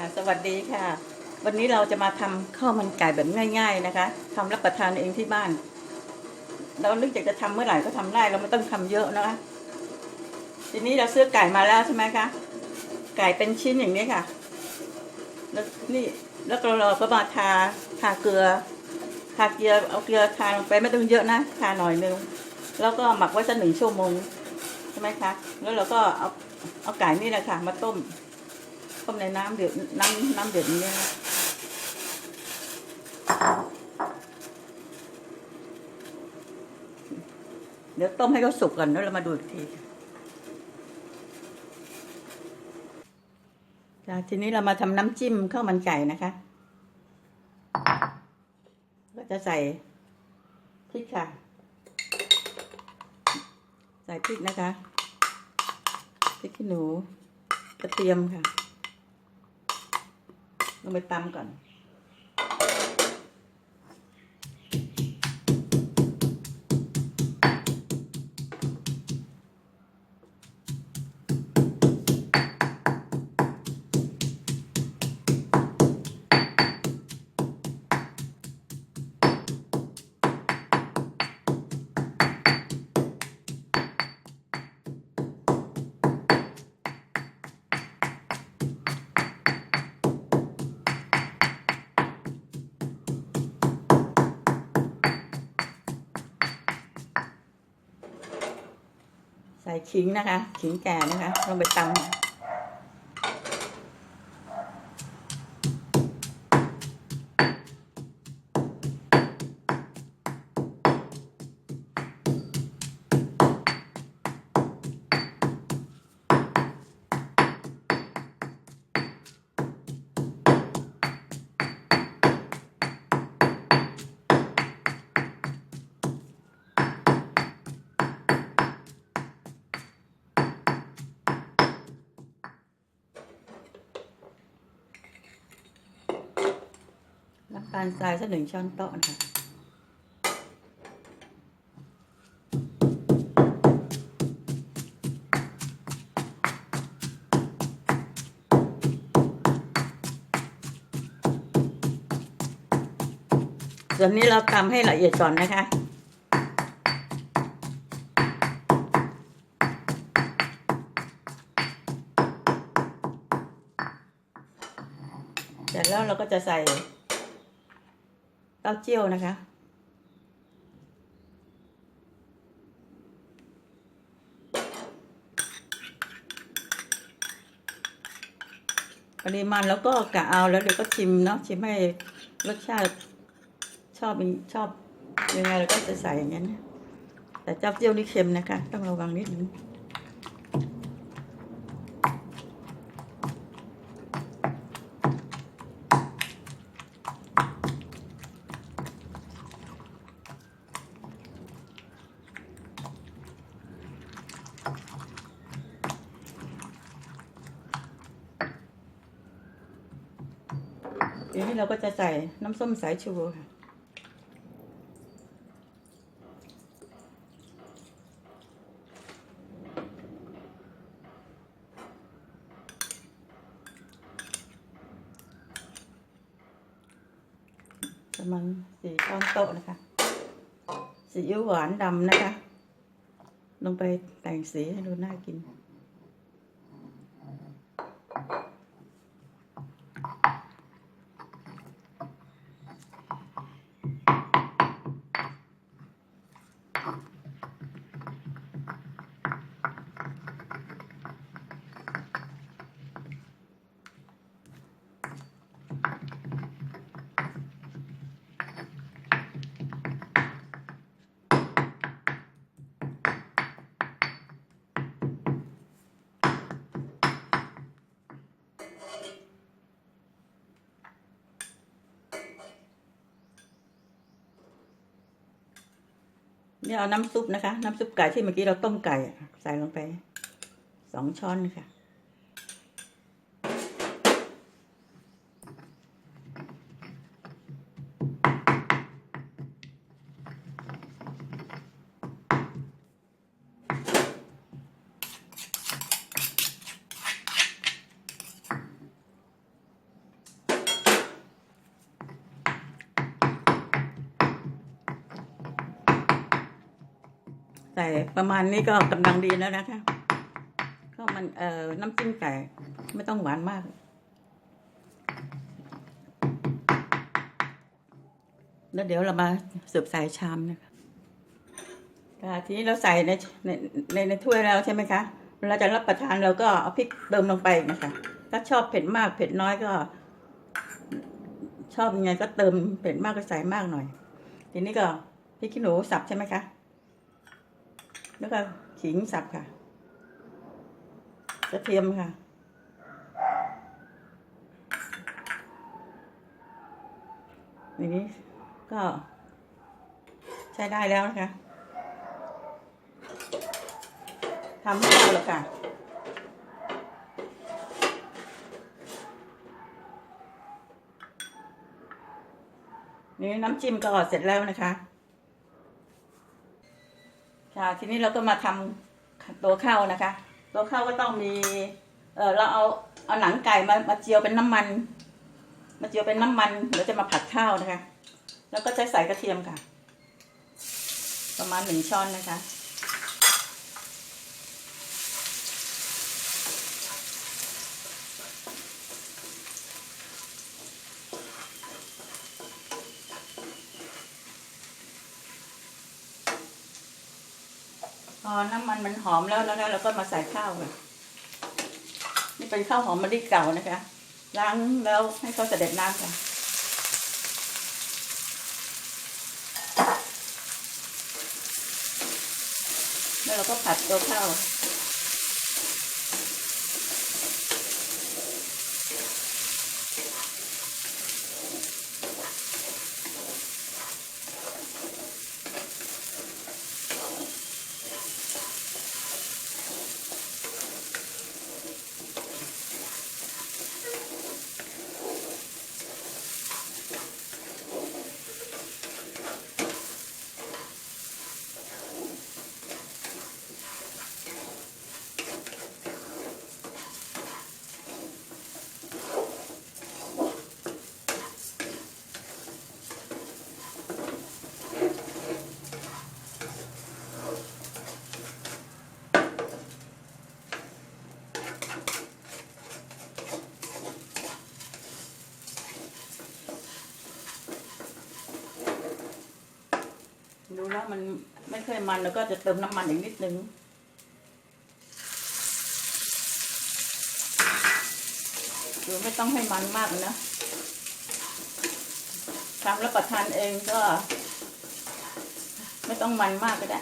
ค่ะสวัสดีค่ะ วันนี้เราจะมาทำข้าวมันไก่แบบง่าย ๆนะคะทำรับประทานเองที่บ้าน เรานึกอยากจะทำเมื่อไหร่ก็ทำได้เราไม่ต้องทำเยอะนะคะ ทีนี้เราซื้อไก่มาแล้วใช่ไหมคะไก่เป็นชิ้นอย่างนี้ค่ะ แล้วนี่แล้วเราก็มาทาทาเกลือ ทาเกลือเอาเกลือทาลงไปไม่ต้องเยอะนะทาหน่อยนึงแล้วก็หมักไว้สักหนึ่งชั่วโมงใช่ไหมคะ แล้วเราก็เอาเอาไก่นี่แหละค่ะมาต้ม ต้มในน้ำเดือดน้ำน้ำเดือดนี้นะเดี๋ยวต้มให้เขาสุกก่อนแล้วเรามาดูอีกทีจ้ะทีนี้เรามาทำน้ำจิ้มข้าวมันไก่นะคะก็จะใส่พริกค่ะ ใส่พริกนะคะพริกขี้หนูกระเทียมค่ะ ลงไปตำก่อน ขิงนะคะ ขิงแก่นะคะลงไปตำ น้ำตาลทรายสักหนึ่งช้อนโต๊ะนะคะส่วนนี้เราทำให้ละเอียดก่อนนะคะเสร็จแล้วเราก็จะใส่ เต้าเจี้ยวนะคะ ปริมาณแล้วก็กะเอาแล้วเดี๋ยวก็ชิมเนาะชิมให้รสชาติชอบชอบยังไงเราก็จะใส่อย่างนั้นแต่เจ้าเจี้ยวนี่เค็มนะคะ ต้องระวังนิดนึง ทีนี้เราก็จะใส่น้ำส้มสายชูค่ะ ประมาณสี่ช้อนโต๊ะนะคะสีอิ๊วหวานดำนะคะ ลงไปแต่งสีให้ดูน่ากิน นี่เอาน้ำซุปนะคะ น้ำซุปไก่ที่เมื่อกี้เราต้มไก่ใส่ลงไปสองช้อนค่ะ ส่ประมาณนี้ก็กำลังดีแล้วนะคะ ก็มันเอ่อน้ำจิ้มไก่ไม่ต้องหวานมาก แล้วเดี๋ยวเรามาเสิร์ฟใส่ชามนะคะค่ะทีนี้เราใส่ในในในในถ้วยแล้วใช่ไหมคะเวลาจะรับประทานเราก็เอาพริกเติมลงไปนะคะ ถ้าชอบเผ็ดมากเผ็ดน้อยก็ ชอบยังไงก็เติมเผ็ดมากก็ใส่มากหน่อย ทีนี้ก็พริกขี้หนูสับใช่ไหมคะ แล้วก็ขิงสับค่ะกระเทียมค่ะ นี้ก็ใช้ได้แล้วนะคะทำให้เราลยค่ะนี่น้ำจิ้มก็เสร็จแล้วนะคะ ค่ะทีนี้เราก็มาทำตัวข้าวนะคะ ตัวข้าวก็ต้องมีเออเราเอาเอาหนังไก่มามาเจียวเป็นน้ำมัน มาเจียวเป็นน้ำมันเราจะมาผัดข้าวนะคะ แล้วก็ใช้ใส่กระเทียมค่ะ ประมาณหนึ่งช้อนนะคะ พอน้ำมันมันหอมแล้วนะคะเราก็มาใส่ข้าวค่ะนี่เป็นข้าวหอมมะลิเก่านะคะ ล้างแล้วให้เขาเสด็จน้ำค่ะแล้วเราก็ผัดตัวข้าว มันไม่เคยมันแล้วก็จะเติมน้ำมันอีกนิดนึงคือไม่ต้องให้มันมากนะทำแล้วประทานเองก็ ไม่ต้องมันมากก็ได้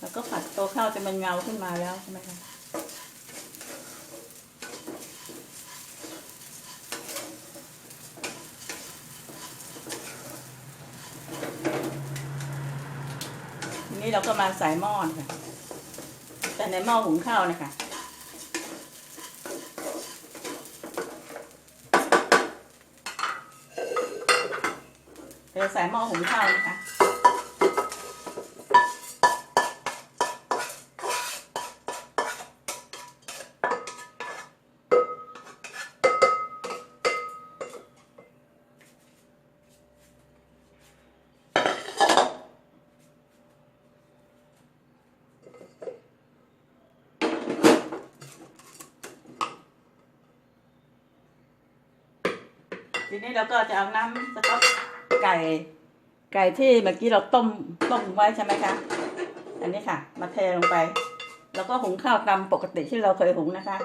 แล้วก็ผัดตัวข้าวจะมันเงาขึ้นมาแล้วใช่ไหมคะ นี้เราก็มาใส่หม้อค่ะแต่ในหม้อหุงข้าวนะคะเราใส่หม้อหุงข้าวนะคะ ทีนี้เราก็จะเอาน้ำสต๊อกไก่ ไก่ที่เมื่อกี้เราต้มต้มไว้ใช่ไหมคะ อันนี้ค่ะ มาเทลงไป แล้วก็หุงข้าวตามปกติที่เราเคยหุงนะคะ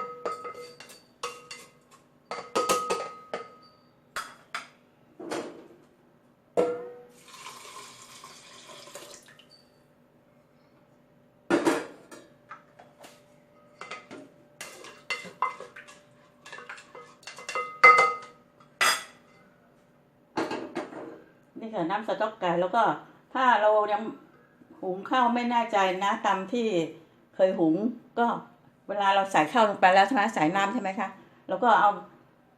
นี่ ค่ะน้ำสต๊อกไก่แล้วก็ถ้าเรายังหุงข้าวไม่แน่ใจนะตามที่เคยหุงก็เวลาเราใส่ข้าวลงไปแล้วใช่ไหมใส่น้ำใช่ไหมคะแล้วก็เอา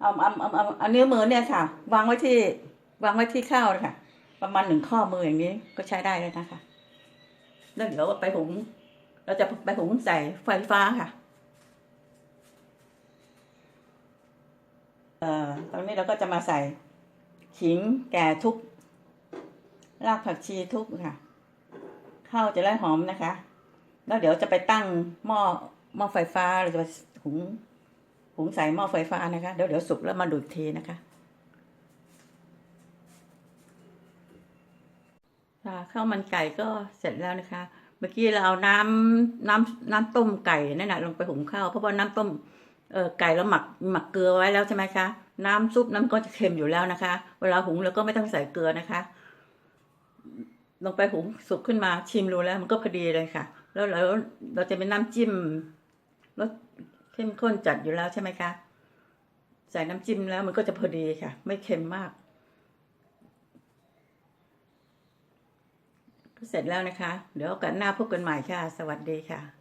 เอาเอาเอาเอาเอานิ้วมือเนี่ยค่ะ วางไว้ที่วางไว้ที่ข้าวเลยค่ะประมาณหนึ่งข้อมืออย่างนี้ก็ใช้ได้เลยนะคะแล้วเดี๋ยวไปหุง เราจะไปหุงใส่ไฟฟ้าค่ะเอ่อตอนนี้เราก็จะมาใส่ขิงแก่ทุบ รากผักชีทุบค่ะ ข้าวจะได้หอมนะคะ แล้วเดี๋ยวจะไปตั้งหม้อหม้อไฟฟ้าเราจะไปหุงหุงใส่หม้อไฟฟ้านะคะ เดี๋ยวเดี๋ยวสุกแล้วมาดูดเทนะคะค่ะข้าวมันไก่ก็เสร็จแล้วนะคะ เมื่อกี้เราเอาน้ำน้ำน้ำต้มไก่นั่นแหละลงไปหุงข้าวเพราะว่าน้ำต้มเออไก่เราหมักหมักเกลือไว้แล้วใช่ไหมคะ น้ำซุปน้ำก็จะเค็มอยู่แล้วนะคะ เวลาหุงเราก็ไม่ต้องใส่เกลือนะคะ ลงไปหุงสุกขึ้นมาชิมดูแล้ว มันก็พอดีเลยค่ะ แล้วเราเราจะเป็นน้ำจิ้มรสเข้มข้นจัดอยู่แล้วใช่ไหมคะใส่น้ำจิ้มแล้วมันก็จะพอดีค่ะ ไม่เค็มมากก็เสร็จแล้วนะคะ เดี๋ยวโอกันหน้าพบกันใหม่ค่ะ สวัสดีค่ะ